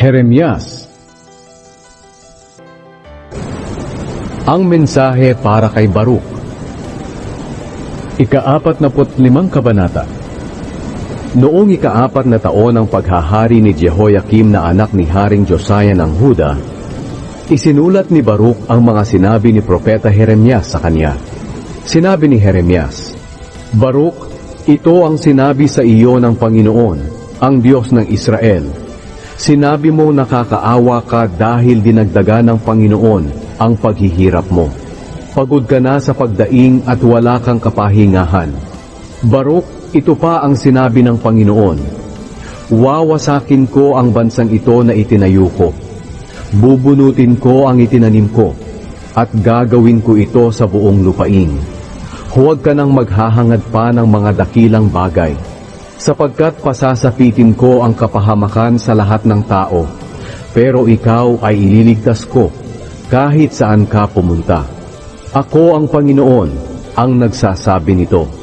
Jeremias Ang mensahe para kay Baruk Ikaapat na limang kabanata Noong ikaapat na taon ng paghahari ni Jehoiakim na anak ni Haring Josiah ng Huda, isinulat ni Baruk ang mga sinabi ni Propeta Jeremias sa kanya. Sinabi ni Jeremias, Baruk, ito ang sinabi sa iyo ng Panginoon, ang Diyos ng Israel. Sinabi mo nakakaawa ka dahil dinagdaga ng Panginoon ang paghihirap mo. Pagod ka na sa pagdaing at wala kang kapahingahan. Baruk, ito pa ang sinabi ng Panginoon. Wawasakin ko ang bansang ito na itinayo ko. Bubunutin ko ang itinanim ko, at gagawin ko ito sa buong lupain. Huwag ka nang maghahangad pa ng mga dakilang bagay, sapagkat pasasapitin ko ang kapahamakan sa lahat ng tao, pero ikaw ay ililigtas ko kahit saan ka pumunta. Ako ang Panginoon ang nagsasabi nito.